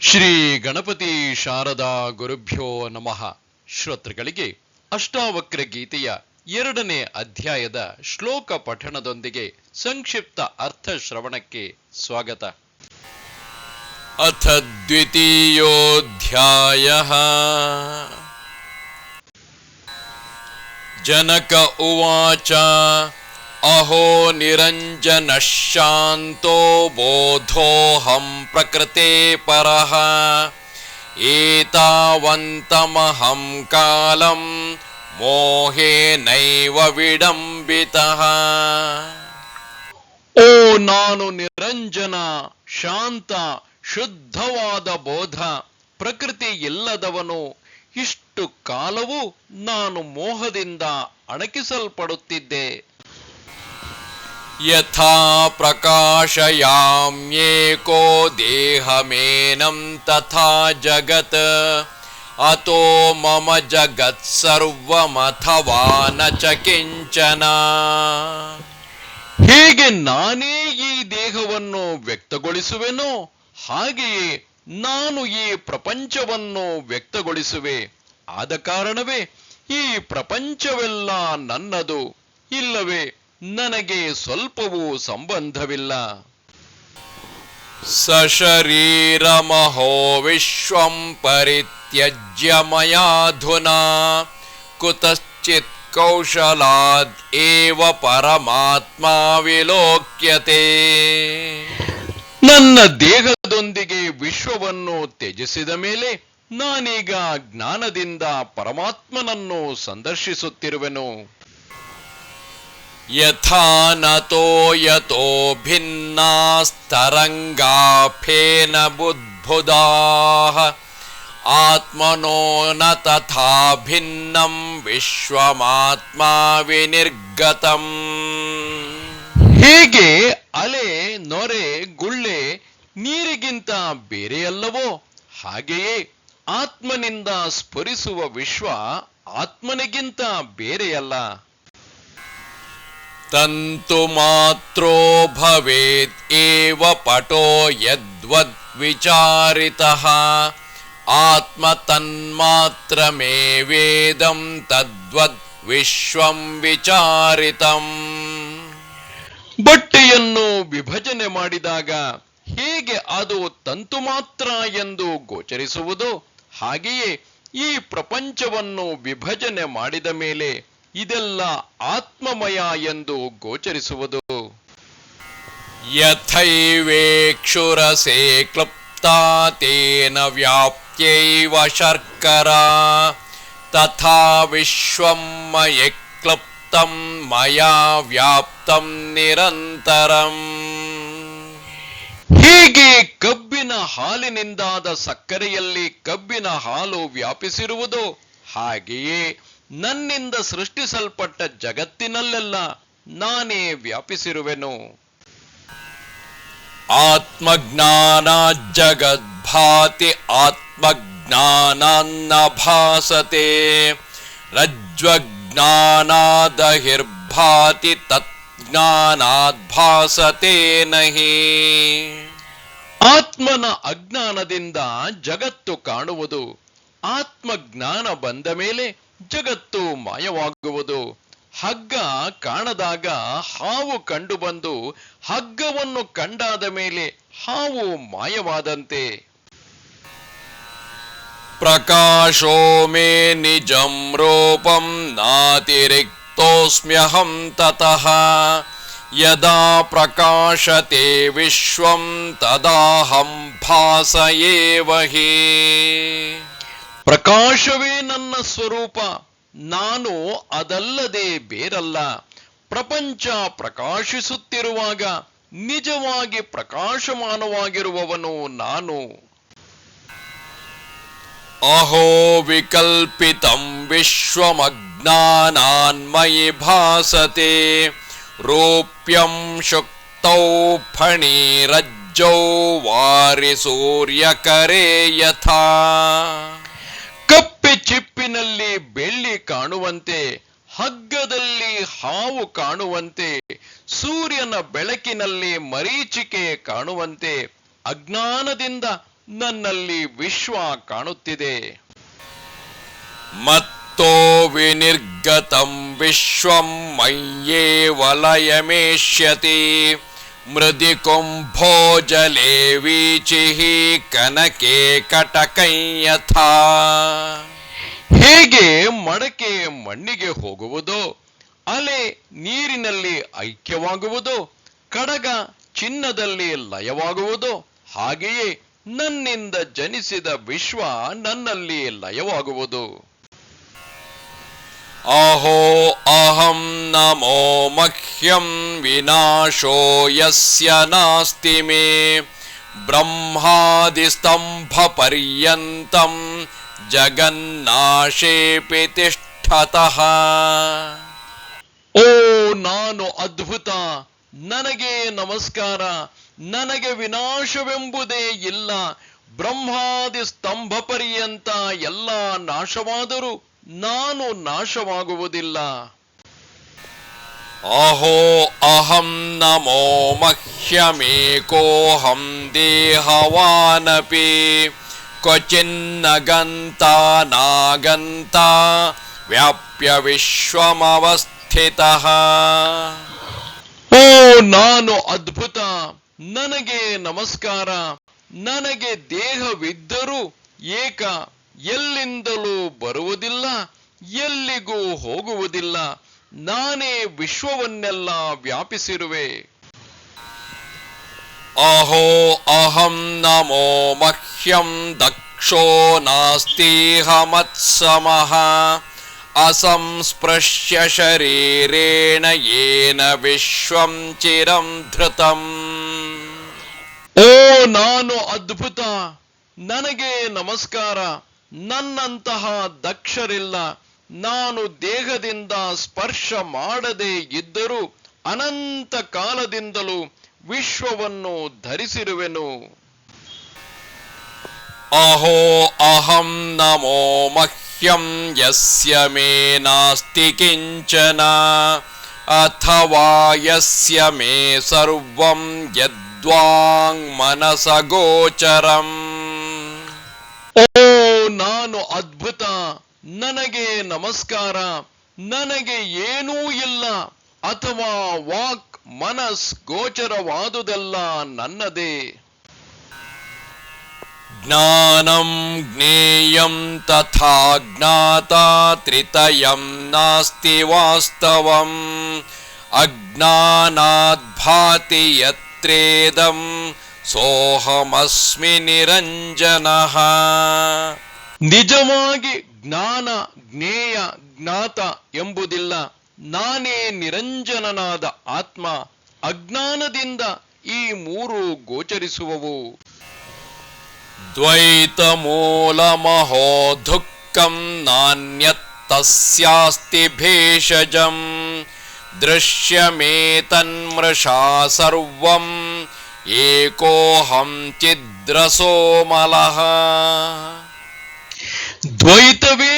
ಶ್ರೀ ಗಣಪತಿ ಶಾರದಾ ಗುರುಭ್ಯೋ ನಮಃ. ಶ್ರೋತೃಗಳಿಗೆ ಅಷ್ಟಾವಕ್ರ ಗೀತೆಯ ಎರಡನೇ ಅಧ್ಯಾಯದ ಶ್ಲೋಕ ಪಠಣದೊಂದಿಗೆ ಸಂಕ್ಷಿಪ್ತ ಅರ್ಥ ಶ್ರವಣಕ್ಕೆ ಸ್ವಾಗತ. ಅಥ ದ್ವಿತೀಯೋಧ್ಯಾಯ. ಜನಕ ಉವಾಚ ಅಹೋ ನಿರಂಜನ ಶಾಂತೋ ಬೋಧೋಹಂ ಪ್ರಕೃತಿ ಪರಃ ಏತಾವಂತಮಹಂ ಕಾಲಂ ಮೋಹೇನೈವ ವಿಡಂಬಿತಃ ಓ ನಾನು ನಿರಂಜನ ಶಾಂತ ಶುದ್ಧವಾದ ಬೋಧ ಪ್ರಕೃತಿ ಇಲ್ಲದವನು ಇಷ್ಟು ಕಾಲವೂ ನಾನು ಮೋಹದಿಂದ ಅಣಕಿಸಲ್ಪಡುತ್ತಿದ್ದೆ. ಯಥಾ ಪ್ರಕಾಶಯಾಮ್ಯೇಕೋ ದೇಹಮೇನಂ ತಥಾ ಅತೋ ಮಮ ಜಗತ್ ಸರ್ವಮಥವಾ ನ ಚ ಕಿಂಚನ ಹೇಗೆ ನಾನೇ ಈ ದೇಹವನ್ನು ವ್ಯಕ್ತಗೊಳಿಸುವೆನೋ, ಹಾಗೆಯೇ ನಾನು ಈ ಪ್ರಪಂಚವನ್ನು ವ್ಯಕ್ತಗೊಳಿಸುವೆ. ಆದ ಕಾರಣವೇ ಈ ಪ್ರಪಂಚವೆಲ್ಲ ನನ್ನದು, ಇಲ್ಲವೇ? ನನಗೆ ಸ್ವಲ್ಪವೂ ಸಂಬಂಧವಿಲ್ಲ. ಸಶರೀರಮಹೋ ವಿಶ್ವಂ ಪರಿತ್ಯಜ್ಯ ಮಯಾಧುನಾ. ಕುತಶ್ಚಿತ್ ಕೌಶಲಾದ್ ಏವ ಪರಮಾತ್ಮ ವಿಲೋಕ್ಯತೆ. ನನ್ನ ದೇಹದೊಂದಿಗೆ ವಿಶ್ವವನ್ನು ತ್ಯಜಿಸಿದ ಮೇಲೆ ನಾನೀಗ ಜ್ಞಾನದಿಂದ ಪರಮಾತ್ಮನನ್ನು ಸಂದರ್ಶಿಸುತ್ತಿರುವೆನು. ಯಥಾ ನತೋ ಯತೋ ಭಿನ್ನಾಸ್ತರಂಗಾಫೇನ ಬುದ್ಬುದಾ ಆತ್ಮನೋ ನ ತಥಾ ಭಿನ್ನಂ ವಿಶ್ವಮಾತ್ಮ ವಿನಿರ್ಗತಂ ಹೀಗೆ ಅಲೆ, ನೊರೆ, ಗುಳ್ಳೆ, ನೀರಿಗಿಂತ ಬೇರೆಯಲ್ಲವೋ? ಹಾಗೆಯೇ ಆತ್ಮನಿಂದ ಸ್ಫುರಿಸುವ ವಿಶ್ವ ಆತ್ಮನಿಗಿಂತ ಬೇರೆಯಲ್ಲ. ತಂತು ಮಾತ್ರೋ ಭವೇತ್ ಏವ ಪಟೋ ಯದ್ವದ್ ವಿಚಾರಿತಃ ಆತ್ಮ ತನ್ಮಾತ್ರಮೇ ವೇದಂ ತದ್ವದ್ ವಿಶ್ವಂ ವಿಚಾರಿತಂ ಬಟ್ಟೆಯನ್ನು ವಿಭಜನೆ ಮಾಡಿದಾಗ ಹೇಗೆ ಅದು ತಂತು ಮಾತ್ರ ಎಂದು ಗೋಚರಿಸುವುದು? ಹಾಗೆಯೇ ಈ ಪ್ರಪಂಚವನ್ನು ವಿಭಜನೆ ಮಾಡಿದ ಮೇಲೆ ಇದೆಲ್ಲ ಆತ್ಮಮಯ ಎಂದು ಗೋಚರಿಸುವುದು. ಯಥೈವೇಕ್ಷುರಸೆ ಕ್ಲುಪ್ತಾ ತೇನ ವ್ಯಾಪ್ತ್ಯೈವ ಶರ್ಕರ. ತಥಾ ವಿಶ್ವಂ ಮಯ ಕ್ಲುಪ್ತಂ ಮಯಾ ವ್ಯಾಪ್ತಂ ನಿರಂತರಂ. ಹೀಗೆ ಕಬ್ಬಿನ ಹಾಲಿನಿಂದಾದ ಸಕ್ಕರೆಯಲ್ಲಿ ಕಬ್ಬಿನ ಹಾಲು ವ್ಯಾಪಿಸಿರುವುದು ಹಾಗೆಯೇ ನನ್ನಿಂದ ಸೃಷ್ಟಿಸಲ್ಪಟ್ಟ ಜಗತ್ತಿನಲ್ಲೆಲ್ಲ ನಾನೇ ವ್ಯಾಪಿಸಿರುವೆನು. ಆತ್ಮಜ್ಞಾನ ಜಗದ್ಭಾತಿ ಆತ್ಮಜ್ಞಾನ ಭಾಸತೆ ರಜ್ವಜ್ಞಾನಾದಹಿರ್ಭಾತಿ ತತ್ಜ್ಞಾನಾದ್ಭಾಸತೆ ನಹಿ. ಆತ್ಮನ ಅಜ್ಞಾನದಿಂದ ಜಗತ್ತು ಕಾಣುವುದು. ಆತ್ಮಜ್ಞಾನ ಬಂದ ಮೇಲೆ ಜಗತ್ತು ಮಾಯವಾಗುವುದು. ಹಗ್ಗ ಕಾಣದಾಗ ಹಾವು ಕಂಡುಬಂದು ಹಗ್ಗವನ್ನು ಕಂಡಾದ ಮೇಲೆ ಹಾವು ಮಾಯವಾದಂತೆ. ಪ್ರಕಾಶೋ ಮೇ ನಿಜಂ ರೂಪಂ ನಾತಿರಿಕ್ತೋಸ್ಮ್ಯಹಂ ತತಃ. ಯದಾ ಪ್ರಕಾಶತೆ ವಿಶ್ವಂ ತದಾಹಂ ಭಾಸ ಏವ ಹಿ ಪ್ರಕಾಶವೇ ನನ್ನ ಸ್ವರೂಪ. ನಾನು ಅದಲ್ಲದೆ ಬೇರಲ್ಲ. ಪ್ರಪಂಚ ಪ್ರಕಾಶಿಸುತ್ತಿರುವಾಗ ನಿಜವಾಗಿ ಪ್ರಕಾಶಮಾನವಾಗಿರುವವನು ನಾನು. ಅಹೋ ವಿಕಲ್ಪಿತಂ ವಿಶ್ವಮಜ್ಞಾನಾನ್ಮಯಿ ಭಾಸತೆ. ರೂಪ್ಯಂ ಶುಕ್ತೌ ಫಣಿರಜ್ಜೌ ವಾರಿ ಸೂರ್ಯಕರೇ ಯಥಾ. ಕಪ್ಪೆ ಚಿಪ್ಪಿನಲ್ಲಿ ಬೆಳ್ಳಿ ಕಾಣುವಂತೆ, ಹಗ್ಗದಲ್ಲಿ ಹಾವು ಕಾಣುವಂತೆ, ಸೂರ್ಯನ ಬೆಳಕಿನಲ್ಲಿ ಮರೀಚಿಕೆ ಕಾಣುವಂತೆ, ಅಜ್ಞಾನದಿಂದ ನನ್ನಲ್ಲಿ ವಿಶ್ವ ಕಾಣುತ್ತಿದೆ. ಮತ್ತೋ ವಿನಿರ್ಗತಂ ವಿಶ್ವಂ ಮಯ್ಯೇ ವಲಯಮೇಷ್ಯತಿ, ಮೃದಿ ಕುಂಭೋಜಲೇ ವೀಚಿಹಿ ವೀಚಿಃ ಕನಕೆ ಕಟಕೈ ಯಥಾ ಹೇಗೆ ಮಡಕೆ ಮಣ್ಣಿಗೆ ಹೋಗುವುದೋ, ಅಲೆ ನೀರಿನಲ್ಲಿ ಐಕ್ಯವಾಗುವುದೋ, ಕಡಗ ಚಿನ್ನದಲ್ಲಿ ಲಯವಾಗುವುದೋ, ಹಾಗೆಯೇ ನನ್ನಿಂದ ಜನಿಸಿದ ವಿಶ್ವ ನನ್ನಲ್ಲಿ ಲಯವಾಗುವುದು. ಅಹೋ ಅಹಂ ನಮೋ ಮಹ್ಯಂ ವಿನಾಶೋ ಯಸ್ಯ ನಾಸ್ತಿ ಮೇ. ಬ್ರಹ್ಮಾದಿಸ್ತಂಭ ಪರ್ಯಂತಂ ಜಗನ್ನಾಶೇಪಿ ತಿಷ್ಠತಃ ಓ ನಾನು ಅದ್ಭುತ ನನಗೆ ನಮಸ್ಕಾರ ನನಗೆ ವಿನಾಶವೆಂಬುದೇ ಇಲ್ಲ ಬ್ರಹ್ಮಾದಿ ಸ್ತಂಭ ಪರ್ಯಂತ ಎಲ್ಲ ನಾಶವಾದರೂ ನಾನು ನಾಶವಾಗುವುದಿಲ್ಲ. ಅಹೋ ಅಹಂ ನಮೋ ಮಹ್ಯಮೇಕೋಹಂ ದೇಹವಾನಪಿ. ನಾಗಂತ ವ್ಯಾಪ್ಯ ವಿಶ್ವಮವಸ್ಥಿತ ಓ ನಾನು ಅದ್ಭುತ ನನಗೆ ನಮಸ್ಕಾರ. ನನಗೆ ದೇಹವಿದ್ದರೂ ಏಕ ಎಲ್ಲಿಂದಲೂ ಬರುವುದಿಲ್ಲ, ಎಲ್ಲಿಗೂ ಹೋಗುವುದಿಲ್ಲ. ನಾನೇ ವಿಶ್ವವನ್ನೆಲ್ಲ ವ್ಯಾಪಿಸಿರುವೆ. ಅಹಂ ನಮೋ ಮಹ್ಯಂ ದಕ್ಷೋ ನಾಸ್ತೀಹ ಮತ್ಸಮಃ ಅಸಂಸ್ಪೃಶ್ಯ ಶರೀರೇಣ ಯೇನ ವಿಶ್ವಂ ಚಿರಂ ಧೃತಂ ಓ ನಾನು ಅದ್ಭುತ ನನಗೆ ನಮಸ್ಕಾರ, ನನ್ನಂತಹ ದಕ್ಷರಿಲ್ಲ, ನಾನು ದೇಹದಿಂದ ಸ್ಪರ್ಶ ಮಾಡದೇ ಇದ್ದರೂ ಅನಂತ ಕಾಲದಿಂದಲೂ ವಿಶ್ವವನ್ನು ಧರಿಸಿರುವೆನು. ಅಹೋ ಅಹಂ ನಮೋ ಮಹ್ಯಂ ಯಸ್ಯ ಮೇ ನಾಸ್ತಿ ಕಿಂಚನ. ಅಥವಾ ಯಸ್ಯ ಮೇ ಸರ್ವಂ ಯದ್ವಾಂಗ್ ಮನಸ ಗೋಚರಂ. ಓ ನಾನು ಅದ್ಭುತ ನನಗೆ ನಮಸ್ಕಾರ ನನಗೆ ಏನೂ ಇಲ್ಲ ಅಥವಾ ವಾಕ್ ಮನಸ್ ಗೋಚರವಾದುದೆಲ್ಲ ನನ್ನದೇ. ಜ್ಞಾನಂ ಜ್ಞೇಯಂ ತಥಾ ಜ್ಞಾತಾ ತ್ರಿತಯಂ ನಾಸ್ತಿ ವಾಸ್ತವಂ. ಅಜ್ಞಾನಾದ್ ಭಾತಿ ಯತ್ರೇದಂ ಸೋಹಮಸ್ಮಿ ನಿರಂಜನಃ. ನಿಜವಾಗಿ ಜ್ಞಾನ ಜ್ಞೇಯ ಜ್ಞಾತ ಎಂಬುದಿಲ್ಲ. ನಾನೇ ನಿರಂಜನನಾದ ಆತ್ಮ ಅಜ್ಞಾನದಿಂದ ಈ ಮೂರು ಗೋಚರಿಸುವವು. ದ್ವೈತ ದ್ವೈತಮೂಲಮಹೋ ದುಃಖಂ ನಾಣ್ಯತ್ತಸ್ಯಾಸ್ತಿ ಭೇಷಜಂ ದೃಶ್ಯಮೇತನ್ಮೃಷಾ ಸರ್ವಂ ಏಕೋಹಂ ಚಿದ್ರಸೋಮಲಃ ದ್ವೈತವೇ ಮೂಲ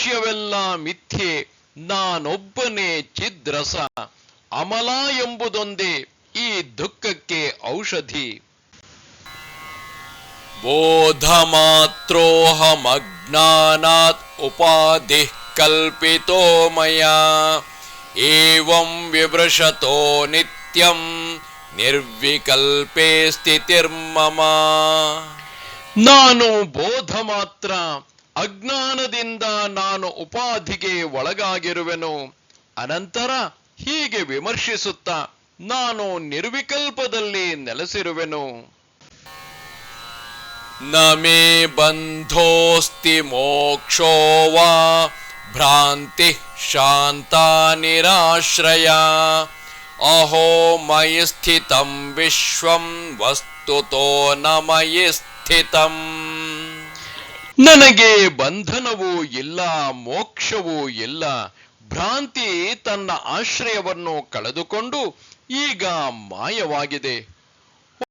ವಿಷಯವೆಲ್ಲ ಮಿಥ್ಯೆ ನಾನೊಬ್ಬನೇ ಚಿದ್ರಸ ಅಮಲ ಎಂಬುದೊಂದೇ ಈ ದುಃಖಕ್ಕೆ ಔಷಧಿ ಬೋಧ ಮಾತ್ರೋಹಮಜ್ಞಾನಾತ್ ಉಪಾಧಿ ಕಲ್ಪಿತೋ ಮಯ ಏವಂ ವಿವೃಶತೋ ನಿತ್ಯಂ ನಿರ್ವಿಕಲ್ಪೇ ಸ್ಥಿತಿರ್ಮಮ ನಾನು ಬೋಧ ಮಾತ್ರ ಅಜ್ಞಾನದಿಂದ ನಾನು ಉಪಾಧಿಗೆ ಒಳಗಾಗಿರುವೆನು. ಅನಂತರ ಹೀಗೆ ವಿಮರ್ಶಿಸುತ್ತ ನಾನು ನಿರ್ವಿಕಲ್ಪದಲ್ಲಿ ನೆಲೆಸಿರುವೆನು. ನಮೇ ಬಂಧೋಸ್ತಿ ಮೋಕ್ಷೋವಾ ಭ್ರಾಂತಿ ಶಾಂತ ನಿರಾಶ್ರಯ ಅಹೋ ಮಯಿ ಸ್ಥಿತಂ ವಿಶ್ವಂ ವಸ್ತುತೋ ನಮಯಿ ಸ್ಥಿತಂ ನನಗೆ ಬಂಧನವೂ ಇಲ್ಲ, ಮೋಕ್ಷವೂ ಇಲ್ಲ, ಭ್ರಾಂತಿ ತನ್ನ ಆಶ್ರಯವನ್ನು ಕಳೆದುಕೊಂಡು ಈಗ ಮಾಯವಾಗಿದೆ.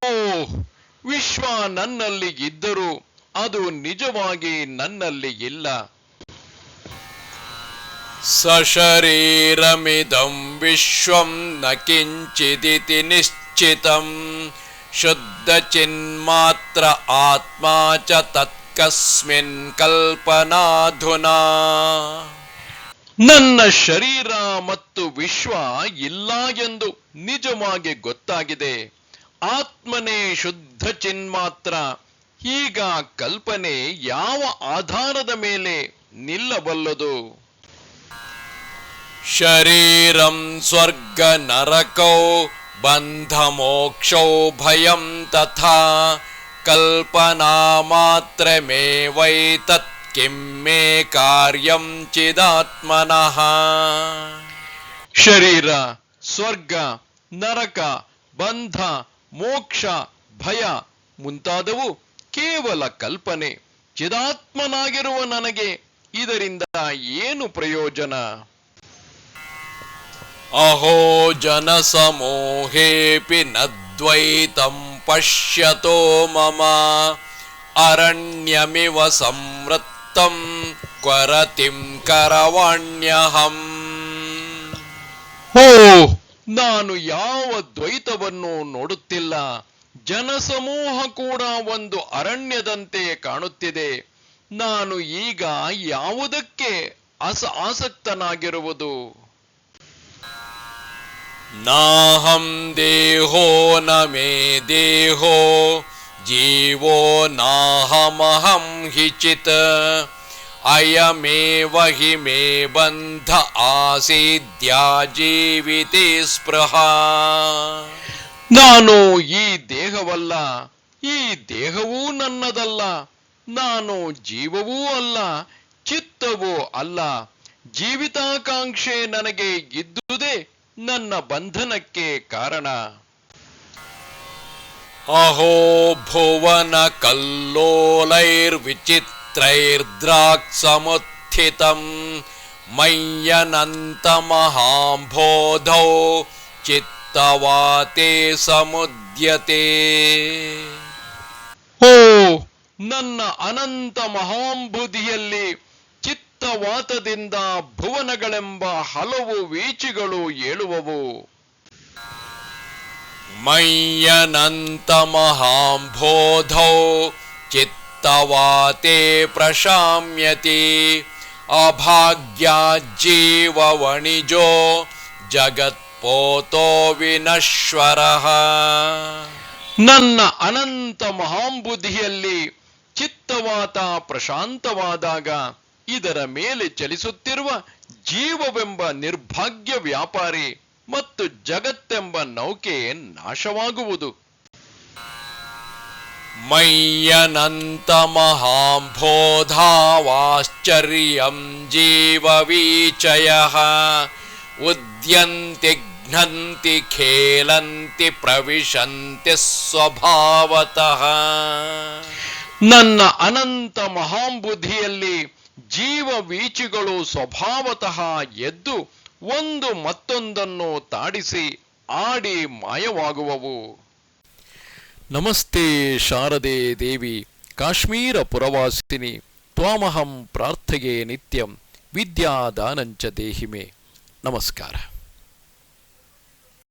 ಓ, ವಿಶ್ವ ನನ್ನಲ್ಲಿ ಇದ್ದರೂ ಅದು ನಿಜವಾಗಿ ನನ್ನಲ್ಲಿ ಇಲ್ಲ. ಸಶರೀರಮಿದಂ ವಿಶ್ವಂ ನ ಕಿಂಚಿದಿತಿ ನಿಶ್ಚಿತಂ. ಶುದ್ಧ ಚಿನ್ಮಾತ್ರ ಆತ್ಮ ಚ ತತ್ ತತ್ಕಸ್ಮಿನ್ ಕಲ್ಪನಾಧುನಾ ನನ್ನ ಶರೀರ ಮತ್ತು ವಿಶ್ವ ಇಲ್ಲ ಎಂದು ನಿಜವಾಗಿ ಗೊತ್ತಾಗಿದೆ. ಆತ್ಮನೇ ಶುದ್ಧ ಚಿನ್ಮಾತ್ರ. ಈಗ ಕಲ್ಪನೆ ಯಾವ ಆಧಾರದ ಮೇಲೆ ನಿಲ್ಲಬಲ್ಲದು? ಶರೀರಂ ಸ್ವರ್ಗ ನರಕೌ ಬಂಧ ಮೋಕ್ಷೌ ಭಯಂ ತಥಾ. ಕಲ್ಪನಾ ಮಾತ್ರಮೇವೈತತ್ ಕಿಂ ಮೇ ಕಾರ್ಯಂ ಚಿದಾತ್ಮನಃ. ಶರೀರ ಸ್ವರ್ಗ ನರಕ ಬಂಧ ಮೋಕ್ಷ ಭಯ ಮುಂತಾದವು ಕೇವಲ ಕಲ್ಪನೆ. ಚಿದಾತ್ಮನಾಗಿರುವ ನನಗೆ ಇದರಿಂದ ಏನು ಪ್ರಯೋಜನ? ಅಹೋ ಜನಸಮೂಹೇಪಿ ನ ಪಶ್ಯತೋ ಮಮ ಅರಣ್ಯಮಿವ ಸಂವೃತ್ತಂ ಕ್ವರತಿಂ ಕರವಾಣ್ಯಹಂ ಹೋ ನಾನು ಯಾವ ದ್ವೈತವನ್ನು ನೋಡುತ್ತಿಲ್ಲ. ಜನಸಮೂಹ ಕೂಡ ಒಂದು ಅರಣ್ಯದಂತೆ ಕಾಣುತ್ತಿದೆ. ನಾನು ಈಗ ಯಾವುದಕ್ಕೆ ಅಸ ಆಸಕ್ತನಾಗಿರುವುದು ನಾಹಂ ದೇಹೋ ನ ಮೇ ದೇಹೋ, ಜೀವೋ ನಾಹಮಹಂ ಹಿ ಚಿತ್. अयमेव ಹಿ ಮೇ ಬಂಧ ಆಸೀದ್ಯಾ ಜೀವಿತಿ ಸ್ಪೃಹ. ನಾನು ಈ ದೇಹವಲ್ಲ, ಈ ದೇಹವೂ ನನ್ನದಲ್ಲ. ನಾನು ಜೀವವೂ ಅಲ್ಲ, ಚಿತ್ತವೂ ಅಲ್ಲ. ಜೀವಿತಾಕಾಂಕ್ಷೆ ನನಗೆ ಇದ್ದುದೇ ನನ್ನ ಬಂಧನಕ್ಕೆ ಕಾರಣ? ಅಹೋ ಭುವನ ಮಯ್ಯನಂತ ಮಹಾಂಭೋಧೌ ಚಿತ್ತವಾತೆ ಸಮುದ್ಯತೆ. ಓ ನನ್ನ ಅನಂತ ಮಹಾಂಬುಧಿಯಲ್ಲಿ ಚಿತ್ತವಾತದಿಂದ ಭುವನಗಳೆಂಬ ಹಲವು ವೀಚಿಗಳು ಏಳುವವು. ಮಯ್ಯನಂತಮಹಾಂಬೋಧೌ ಚಿತ್ತವಾತೆ ಪ್ರಶಾಮ್ಯತಿ ಅಭಾಗ್ಯ ಜೀವ ವಣಿಜೋ ಜಗತ್ಪೋತೋ ವಿನಶ್ವರ. ನನ್ನ ಅನಂತ ಮಹಾಂಬುದ್ಧಿಯಲ್ಲಿ ಚಿತ್ತವಾತ ಪ್ರಶಾಂತವಾದಾಗ ಇದರ ಮೇಲೆ ಚಲಿಸುತ್ತಿರುವ ಜೀವವೆಂಬ ನಿರ್ಭಾಗ್ಯ ವ್ಯಾಪಾರಿ ಮತ್ತು ಜಗತ್ತೆಂಬ ನೌಕೆ ನಾಶವಾಗುವುದು. ಮಯ್ಯನಂತ ಮಹಾಂಬೋಧಾವಾಶ್ಚರ್ಯಂ ಜೀವವೀಚಯ. ಉದ್ಯಂತಿ ಘ್ನಂತಿ ಖೇಲಂತಿ ಪ್ರವಿಶಂತಿ ಸ್ವಭಾವತಃ. ನನ್ನ ಅನಂತ ಮಹಾಂಬುಧಿಯಲ್ಲಿ ಜೀವ ವೀಚಿಗಳು ಸ್ವಭಾವತಃ ಎದ್ದು ಒಂದು ಮತ್ತೊಂದನ್ನು ತಾಡಿಸಿ ಆಡಿ ಮಾಯವಾಗುವವು. ನಮಸ್ತೆ ಶಾರದೆ ದೇವಿ, ಕಾಶ್ಮೀರ ಪುರವಾಸಿನಿ, ತ್ವಾಮಹಂ ಪ್ರಾರ್ಥೆಗೆ ನಿತ್ಯಂ, ವಿದ್ಯಾದಾನಂಚ ದೇಹಿಮೆ. ನಮಸ್ಕಾರ.